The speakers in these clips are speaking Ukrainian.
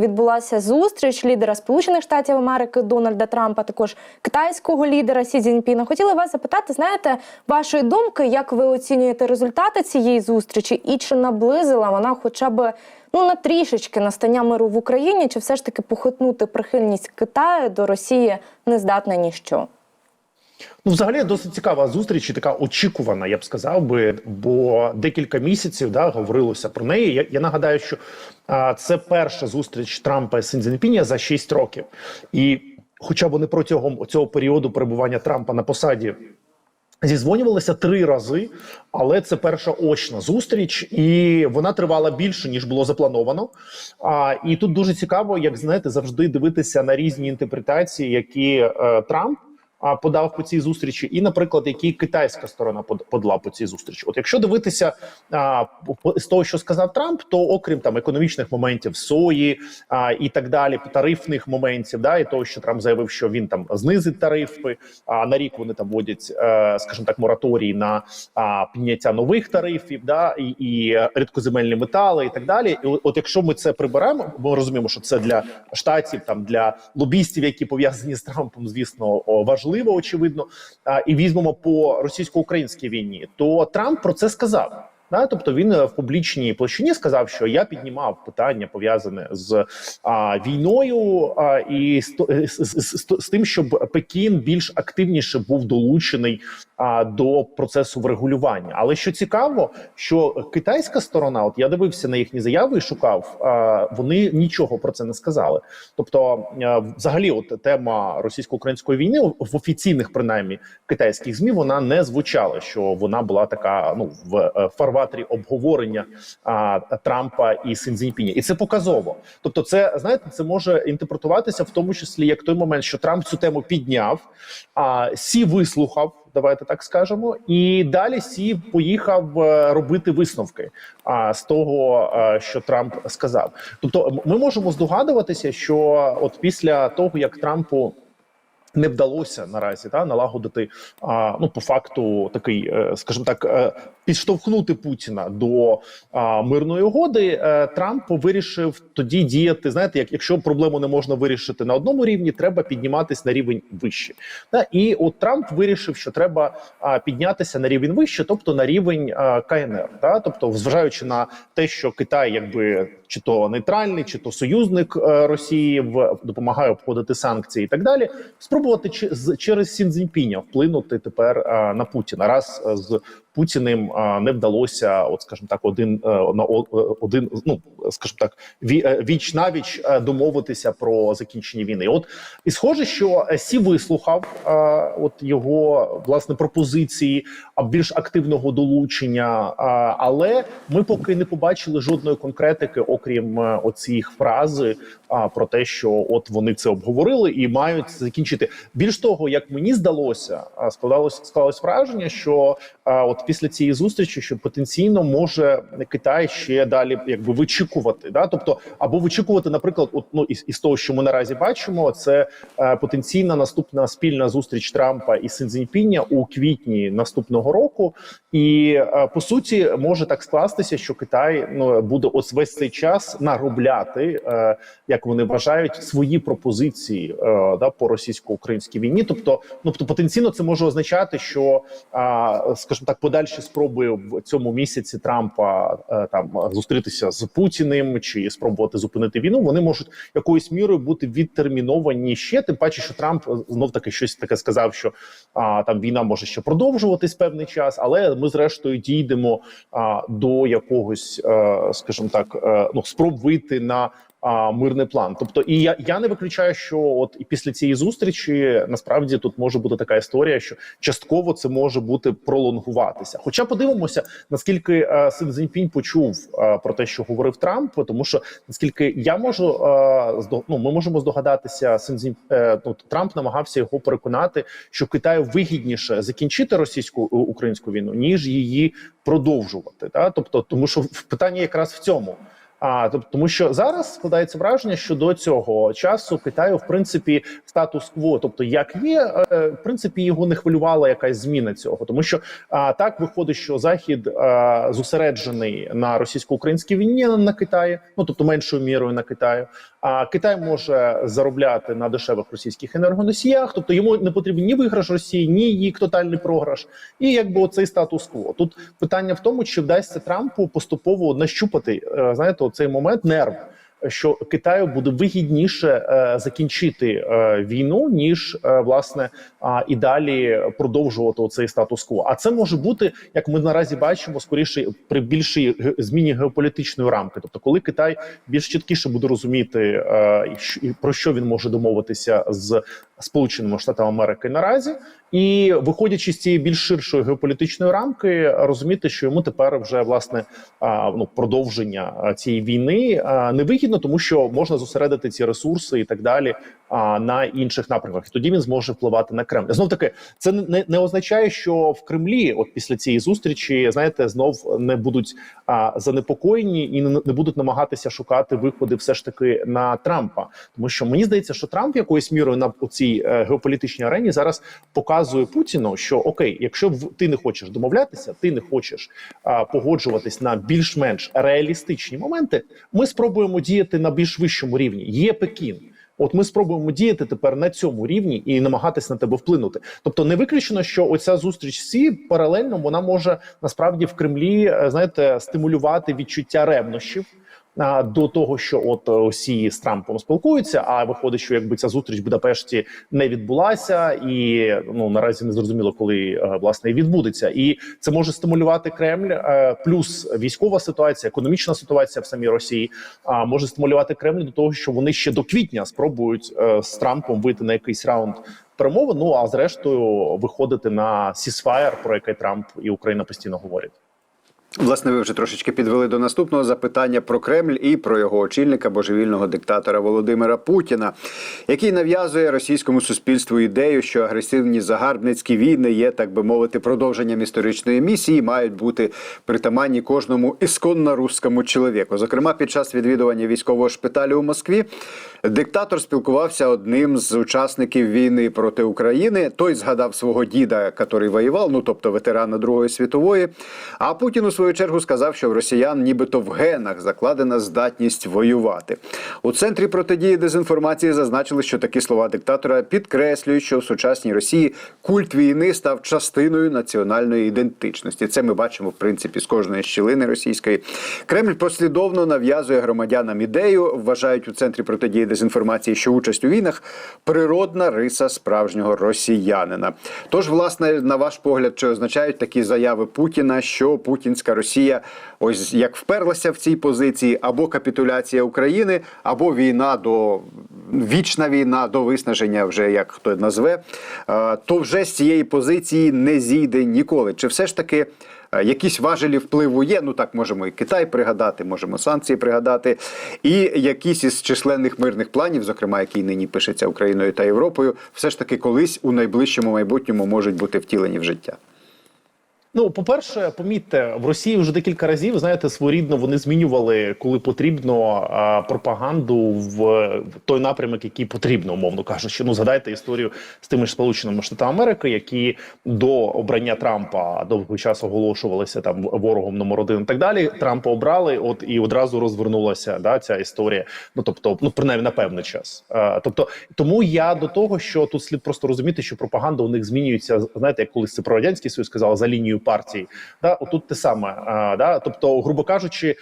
Відбулася зустріч лідера Сполучених Штатів Америки Дональда Трампа, також китайського лідера Сі Цзіньпіна. Хотіла вас запитати, знаєте, вашої думки, як ви оцінюєте результати цієї зустрічі, і чи наблизила вона хоча б ну на трішечки настання миру в Україні, чи все ж таки похитнути прихильність Китаю до Росії не здатна ніщо? Ну, взагалі досить цікава зустріч і така очікувана, я б сказав би, бо декілька місяців да говорилося про неї. Я, я нагадаю, що а, це перша зустріч Трампа і Сінзінпіня за 6 років, і хоча вони протягом цього періоду перебування Трампа на посаді. Зізвонювалися три рази, але це перша очна зустріч, і вона тривала більше ніж було заплановано. А і тут дуже цікаво, як знаєте, завжди дивитися на різні інтерпретації, які е, Трамп подав по цій зустрічі, і, наприклад, які китайська сторона подала по цій зустрічі. От якщо дивитися а, з того, що сказав Трамп, то окрім там економічних моментів сої а, і так далі, тарифних моментів, да, і того, що Трамп заявив, що він там знизить тарифи. А на рік вони там вводять, е, скажімо так, мораторій на а, підняття нових тарифів, да і, і рідкоземельні метали, і так далі. І от, якщо ми це приберемо, ми розуміємо, що це для штатів, там для лобістів, які пов'язані з Трампом, звісно, о, важливо, очевидно. І візьмемо по російсько-українській війні, то Трамп про це сказав. Да, тобто він е, в публічній площині сказав, що я піднімав питання пов'язане з а, війною а, і з, з, з, з, з тим, щоб Пекін більш активніше був долучений до процесу врегулювання. Але що цікаво, що китайська сторона, от я дивився на їхні заяви і шукав, вони нічого про це не сказали. Тобто, взагалі, от тема російсько-української війни в офіційних, принаймні, китайських змі вона не звучала, що вона була така ну в е, фарватері обговорення Трампа і Синзіньпіня, і це показово. Тобто, це знаєте, це може інтерпретуватися в тому числі як той момент, що Трамп цю тему підняв, а Сі вислухав. Давайте так скажемо, і далі Сі поїхав е, робити висновки а, з того, е, що Трамп сказав. Тобто, ми можемо здогадуватися, що от після того як Трампу не вдалося наразі та налагодити а, ну по факту такий, е, скажімо так, підштовхнути Путіна до а, мирної угоди. е, Трамп вирішив тоді діяти. Знаєте, як якщо проблему не можна вирішити на одному рівні, треба підніматись на рівень вище. Та і от Трамп вирішив, що треба а, піднятися на рівень вище, тобто на рівень а, КНР. Та тобто, зважаючи на те, що Китай, якби чи то нейтральний, чи то союзник е, Росії в допомагає обходити санкції і так далі. Спробувати через Сінзіньпіня вплинути тепер е, на Путіна. Раз з Путіним не вдалося, от скажімо так, один е, на е, один, ну скажімо так, е, віч навіч домовитися про закінчення війни. От і схоже, що Сі вислухав от його власне пропозиції більш активного долучення. Але ми поки не побачили жодної конкретики, окрім оцих фрази а, про те, що от вони це обговорили і мають закінчити. Більш того, як мені здалося, а, складалось склалось враження, що а, от після цієї зустрічі, що потенційно може Китай ще далі якби вичікувати, да, тобто або вичікувати, наприклад, от, ну із, із того, що ми наразі бачимо, це е, потенційна наступна спільна зустріч Трампа і Синзіньпіня у квітні наступного року, і е, по суті може так скластися, що Китай ну буде ось весь цей час наробляти, е, як вони вважають, свої пропозиції е, да по російсько-українській війні. Тобто, ну тобто потенційно це може означати, що а, скажімо так, подальші спроби в цьому місяці Трампа е, там зустрітися з Путіним чи спробувати зупинити війну. Вони можуть якоюсь мірою бути відтерміновані ще. Тим паче, що Трамп знов таки щось таке сказав, що а, там війна може ще продовжуватись певний час, але ми зрештою дійдемо а, до якогось, е, скажімо так, е, ну спроб вийти на. А мирний план, тобто, і я я не виключаю, що от і після цієї зустрічі насправді тут може бути така історія, що частково це може бути пролонгуватися. Хоча подивимося, наскільки е, Син Цзіньпінь почув е, про те, що говорив Трамп, тому що наскільки я можу е, здо- ну, ми можемо здогадатися, Син Цзінь, е, ну, Трамп намагався його переконати, що Китаю вигідніше закінчити російську українську війну ніж її продовжувати. Та тобто, тому що в- питання якраз в цьому. А тобто, тому що зараз складається враження, що до цього часу Китаю, в принципі, статус-кво, тобто як є, е, в принципі, його не хвилювала якась зміна цього, тому що а, так виходить, що захід а, зосереджений на російсько-українській війні на Китаї, ну тобто меншою мірою на Китаю. А Китай може заробляти на дешевих російських енергоносіях, тобто йому не потрібен ні виграш Росії, ні їх тотальний програш, і якби оцей статус-кво. Тут питання в тому, чи вдасться Трампу поступово нащупати е, знаєте, оцей момент нерв. Що Китаю буде вигідніше е, закінчити е, війну, ніж е, власне і далі продовжувати оцей статус-кво. А це може бути, як ми наразі бачимо, скоріше при більшій зміні геополітичної рамки. Тобто, коли Китай більш чіткіше буде розуміти, про що він може домовитися з Сполученими Штатами Америки наразі, і виходячи з цієї більш ширшої геополітичної рамки, розуміти, що йому тепер вже власне ну продовження цієї війни а, невигідно, тому що можна зосередити ці ресурси і так далі а, на інших напрямках. І тоді він зможе впливати на Кремль. Знов таки, це не, не означає, що в Кремлі, от після цієї зустрічі, знаєте, знов не будуть а, занепокоєні і не, не будуть намагатися шукати виходи, все ж таки на Трампа, тому що мені здається, що Трамп якоюсь мірою на цій е, геополітичній арені зараз показує Путіну, що окей, якщо в- ти не хочеш домовлятися, ти не хочеш а, погоджуватись на більш-менш реалістичні моменти. Ми спробуємо діяти на більш вищому рівні. Є Пекін. От ми спробуємо діяти тепер на цьому рівні і намагатись на тебе вплинути. Тобто, не виключено, що оця зустріч сі паралельно вона може насправді в Кремлі е, знаєте стимулювати відчуття ревнощів. До того, що от е, Осі з Трампом спілкуються, а виходить, що якби ця зустріч в Будапешті не відбулася, і ну наразі не зрозуміло, коли е, власне відбудеться, і це може стимулювати Кремль. е, Плюс військова ситуація, економічна ситуація в самій Росії, а може стимулювати Кремль до того, що вони ще до квітня спробують е, з Трампом вийти на якийсь раунд перемовин. Ну а зрештою виходити на сісфаєр, про який Трамп і Україна постійно говорять. Власне, ви вже трошечки підвели до наступного запитання про Кремль і про його очільника, божевільного диктатора Володимира Путіна, який нав'язує російському суспільству ідею, що агресивні загарбницькі війни є, так би мовити, продовженням історичної місії, мають бути притаманні кожному ісконно русскому чоловіку. Зокрема, під час відвідування військового шпиталю у Москві диктатор спілкувався одним з учасників війни проти України. Той згадав свого діда, який воював, ну тобто ветерана Другої світової. А Путін у свою чергу сказав, що в росіян нібито в генах закладена здатність воювати. У центрі протидії дезінформації зазначили, що такі слова диктатора підкреслюють, що в сучасній Росії культ війни став частиною національної ідентичності. Це ми бачимо в принципі з кожної щілини російської. Кремль послідовно нав'язує громадянам ідею, вважають у центрі протидії дезінформації, що участь у війнах природна риса справжнього росіянина. Тож, власне, на ваш погляд, чи означають такі заяви Путіна, що путінська Росія ось як вперлася в цій позиції, або капітуляція України, або війна до вічна війна до виснаження, вже як хто назве, е, то вже з цієї позиції не зійде ніколи. Чи все ж таки? е, Якісь важелі впливу є. Ну так можемо і Китай пригадати, можемо санкції пригадати, і якісь із численних мирних планів, зокрема, який нині пишеться Україною та Європою, все ж таки колись у найближчому майбутньому можуть бути втілені в життя. Ну, по-перше, помітьте, в Росії вже декілька разів знаєте, своєрідно вони змінювали, коли потрібно пропаганду в, той напрямок, який потрібно, умовно кажучи. Ну, згадайте історію з тими ж сполученими штатами Америки, які до обрання Трампа довгий час оголошувалися там ворогом номер один і так далі. Трампа обрали, от і одразу розвернулася да ця історія. Ну тобто, ну принаймні на певний час. Тобто, тому я до того, що тут слід просто розуміти, що пропаганда у них змінюється. Знаєте, як колись це про радянський союз сказали за лінією партії. Да, отут те саме. Да, тобто, грубо кажучи,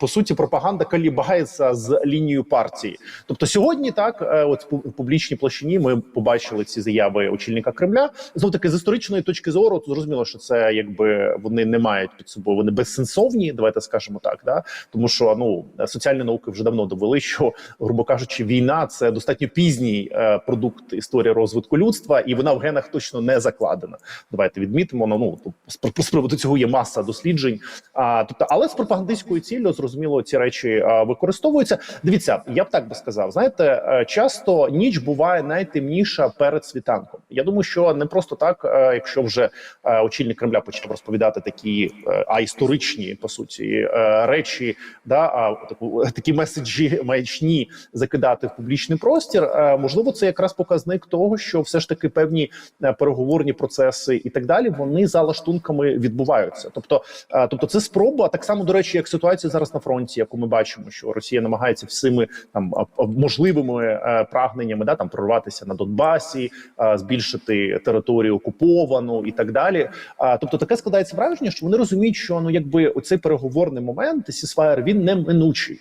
по суті, пропаганда колібається з лінією партії. Тобто, сьогодні так, е, от в публічній площині ми побачили ці заяви очільника Кремля. Знов таки з історичної точки зору, то зрозуміло, що це якби вони не мають під собою, вони безсенсовні. Давайте скажемо так, да тому що ну соціальні науки вже давно довели, що грубо кажучи, війна це достатньо пізній е, продукт історії розвитку людства, і вона в генах точно не закладена. Давайте відмітимо. Ну, ну приводу цього є маса досліджень. А тобто, але з пропагандистською ціллю зрозуміло, ці речі а, використовуються. Дивіться, я б так би сказав. Знаєте, е, часто ніч буває найтемніша перед світанком. Я думаю, що не просто так, е, якщо вже е, очільник Кремля почав розповідати такі а історичні по суті речі, да а таку такі меседжі маячні закидати в публічний простір. Можливо, це якраз показник того, що все ж таки певні переговорні процеси і так далі вони за лаштунками відбуваються. Тобто, е, тобто, це спроба так само до речі, як ситуація зараз на фронті, яку ми бачимо, що Росія намагається всіми там можливими е, прагненнями да там прорватися на Донбасі, е, збільшити територію окуповану і так далі. Тобто, таке складається враження, що вони розуміють, що ну якби оцей переговорний момент сісфаєр він неминучий.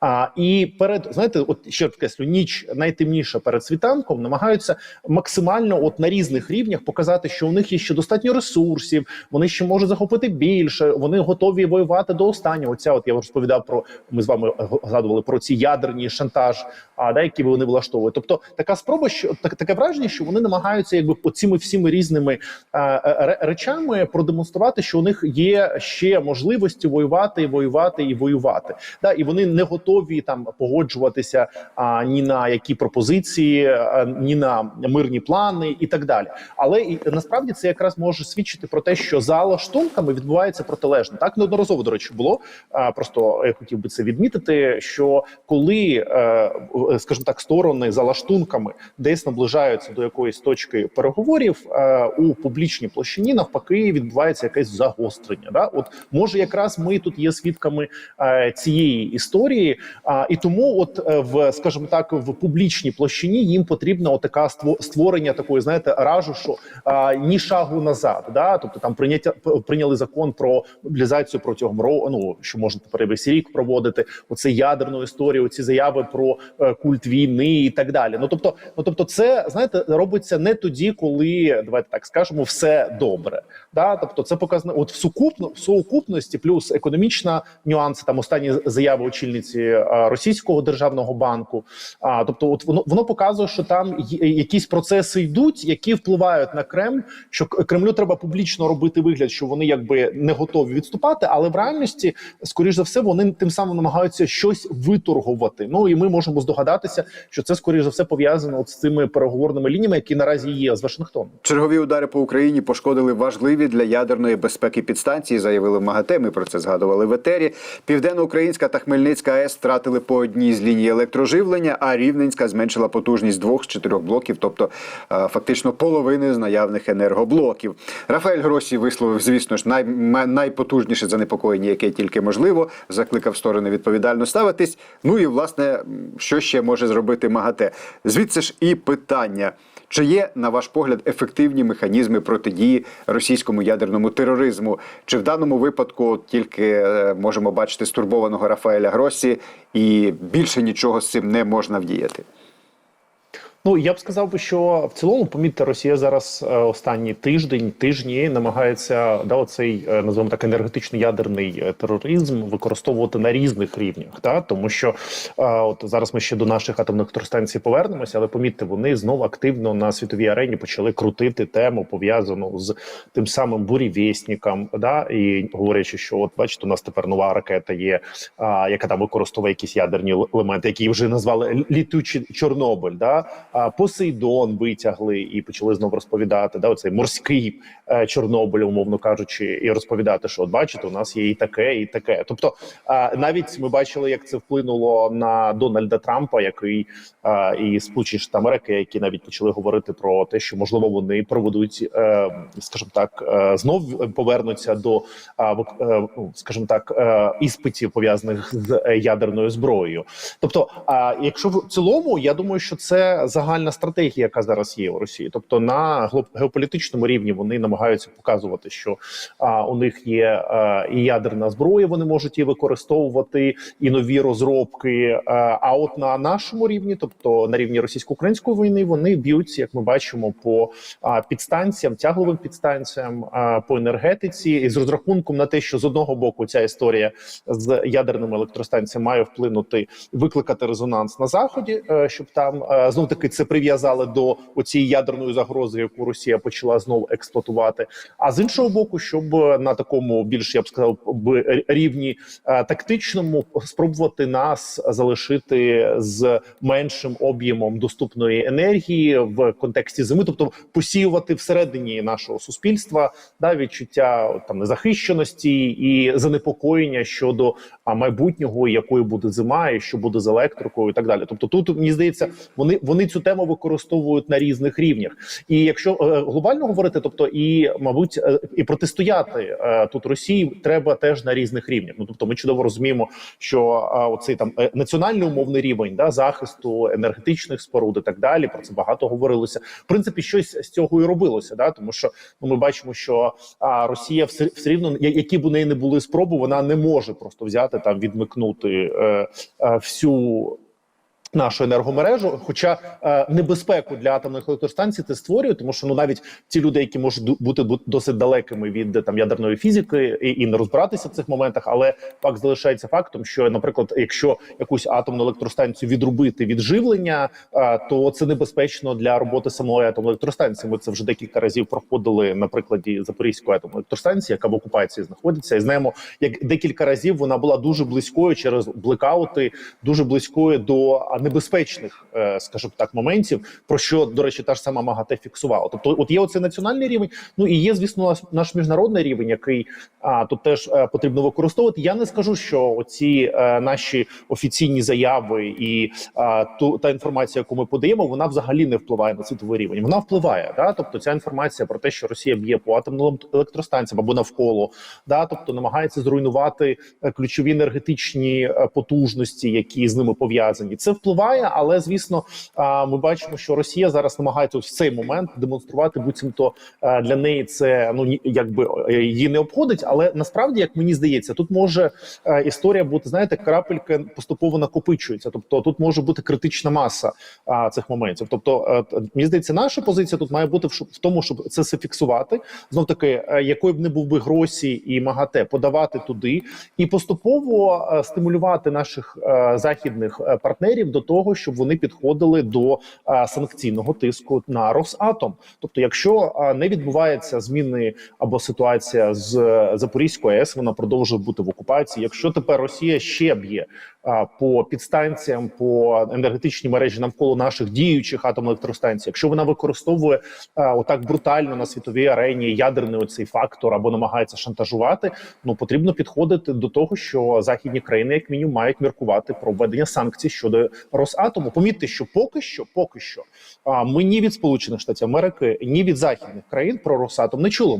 А і перед знаєте, от ще підкреслю, ніч найтемніша перед світанком намагаються максимально, от на різних рівнях, показати, що у них є ще достатньо ресурсів, вони ще можуть захопити більше, вони готові воювати до останнього. Ця от я розповідав про ми з вами згадували про ці ядерні шантаж, а да, які вони влаштовують. Тобто така спроба, що так таке враження, що вони намагаються, якби оціми всіми різними е, е, речами продемонструвати, що у них є ще можливості воювати, воювати і воювати. Да, і вони не готові там погоджуватися а, ні на які пропозиції, а, ні на мирні плани і так далі. Але і насправді це якраз може свідчити про те, що за лаштунками відбувається протилежно. Так неодноразово до речі було. А, просто я хотів би це відмітити. Що коли, е, скажімо так, сторони за лаштунками десь наближаються до якоїсь точки переговорів е, у публічній площині, навпаки, відбувається якесь загострення. Да, от може, якраз ми тут є свідками е, цієї історії, а і тому, от е, в скажімо так, в публічній площині їм потрібна отака створення такої, знаєте, ражу, що а, ні шагу назад. Да, тобто там прийняття прийняли закон про мобілізацію протягом року, ну що можна тепер весь рік проводити. Оце ядерну історію, оці заяви про е, культ війни і так далі. Ну тобто, ну тобто, це знаєте, робиться не тоді, коли давайте так скажемо, все добре. Да, тобто, це показано от в сукупно в сукупності, плюс економічна нюанси. Там останні заяви очільниці російського державного банку. А тобто, от воно воно показує, що там якісь процеси йдуть, які впливають на Кремль. Що Кремлю треба публічно робити вигляд, що вони якби не готові відступати, але в реальності, скоріш за все, вони тим самим намагаються щось виторгувати. Ну і ми можемо здогадатися, що це скоріш за все пов'язано з цими переговорними лініями, які наразі є з Вашингтоном. Чергові удари по Україні пошкодили важливі для ядерної безпеки підстанції, заявили МАГАТЕ. Ми про це згадували в етері. Південноукраїнська та Хмельницька АЕС втратили по одній з ліній електроживлення, а Рівненська зменшила потужність двох з чотирьох блоків, тобто е, фактично половини з наявних енергоблоків. Рафаель Гросі висловив, звісно ж, най, найпотужніше занепокоєння, яке тільки можливо. Закликав сторони відповідально ставитись. Ну і власне, що ще може зробити МАГАТЕ? Звідси ж і питання. Чи є, на ваш погляд, ефективні механізми протидії російському ядерному тероризму? Чи в даному випадку тільки е, можемо бачити стурбованого Рафаеля Гросі, і більше нічого з цим не можна вдіяти? Ну я б сказав би, що в цілому, помітьте, Росія зараз е, останній тиждень, тижні намагається да, оцей е, називаємо так енергетичний ядерний е, тероризм використовувати на різних рівнях. Да? Тому що е, от зараз ми ще до наших атомних електростанцій повернемося, але помітьте, вони знову активно на світовій арені почали крутити тему пов'язану з тим самим бурєвєсніком, да і говорячи, що от бачите, у нас тепер нова ракета є, а, яка там використовує якісь ядерні елементи, які вже назвали літучий Чорнобиль. Да? Посейдон витягли і почали знову розповідати. Да, оцей морський е, Чорнобиль, умовно кажучи, і розповідати, що от бачите, у нас є і таке, і таке. Тобто, навіть ми бачили, як це вплинуло на Дональда Трампа, який і Сполучені Штати Америки, які навіть почали говорити про те, що можливо вони проведуть, е, скажімо так, е, знов повернуться до ну, скажімо так, іспитів пов'язаних з ядерною зброєю. Тобто, якщо в цілому, я думаю, що це загальна стратегія, яка зараз є у Росії. Тобто на геополітичному рівні вони намагаються показувати, що а, у них є а, і ядерна зброя, вони можуть її використовувати, і нові розробки. А, а от на нашому рівні, тобто на рівні російсько-української війни, вони б'ються, як ми бачимо, по а, підстанціям, тягловим підстанціям, а, по енергетиці, і з розрахунком на те, що з одного боку ця історія з ядерними електростанціями має вплинути, викликати резонанс на заході, е, щоб там е, знов таки це прив'язали до оцієї ядерної загрози, яку Росія почала знову експлуатувати. А з іншого боку, щоб на такому більш я б сказав би рівні е, тактичному спробувати нас залишити з меншим об'ємом доступної енергії в контексті зими, тобто посіювати всередині нашого суспільства да відчуття там незахищеності і занепокоєння щодо майбутнього, якою буде зима, і що буде з електрикою, і так далі. Тобто, тут мені здається, вони вони цю цю тему використовують на різних рівнях. І якщо е, глобально говорити, тобто і мабуть, е, і протистояти е, тут Росії треба теж на різних рівнях. Ну тобто, ми чудово розуміємо, що оцей там національний умовний рівень да захисту енергетичних споруд і так далі. Про це багато говорилося. В принципі, щось з цього і робилося. Да, тому що ну ми бачимо, що а, Росія все, все рівно, які б у неї не були спроби, вона не може просто взяти там відмикнути е, е, всю. Нашу енергомережу, хоча е, небезпеку для атомних електростанцій це створює, тому що ну навіть ті люди, які можуть бути бу- досить далекими від там ядерної фізики і, і не розбиратися в цих моментах, але факт залишається фактом, що, наприклад, якщо якусь атомну електростанцію відрубити від живлення, е, то це небезпечно для роботи самої атомної електростанції. Ми це вже декілька разів проходили на прикладі Запорізької атомної електростанції, яка в окупації знаходиться, і знаємо, як декілька разів вона була дуже близькою через блекаути, дуже близькою до небезпечних, е, скажімо так, моментів, про що до речі, та ж сама МАГАТЕ фіксувала. Тобто, от є оцей національний рівень. Ну і є, звісно, наш, міжнародний рівень, який а, тут теж е, потрібно використовувати. Я не скажу, що оці е, наші офіційні заяви і а, ту та інформація, яку ми подаємо, вона взагалі не впливає на світовий рівень. Вона впливає, да. Тобто, ця інформація про те, що Росія б'є по атомним електростанціям або навколо, да, тобто намагається зруйнувати ключові енергетичні потужності, які з ними пов'язані. Це впливає, але звісно, ми бачимо, що Росія зараз намагається в цей момент демонструвати, буцімто е, для неї це ну якби е, її не обходить. Але насправді, як мені здається, тут може е, історія бути, знаєте, крапелька поступово накопичується. Тобто тут може бути критична маса цих моментів. Тобто, мені здається, наша позиція тут має бути в, тому, щоб це все фіксувати. Знов таки, якою б не був би Гросі і МАГАТЕ, подавати туди і поступово стимулювати наших західних партнерів до того, щоб вони підходили до санкційного тиску на Росатом. Тобто, якщо не відбувається зміни або ситуація з е, Запорізькою АЕС, вона продовжує бути в окупації. Якщо тепер Росія ще б'є по підстанціям, по енергетичній мережі навколо наших діючих атомних електростанцій, якщо вона використовує отак брутально на світовій арені ядерний оцей фактор або намагається шантажувати, ну потрібно підходити до того, що західні країни, як мінімум, мають міркувати про введення санкцій щодо Росатому. Помітьте, що поки що, поки що, ми ні від Сполучених Штатів Америки, ні від західних країн про Росатом не чули.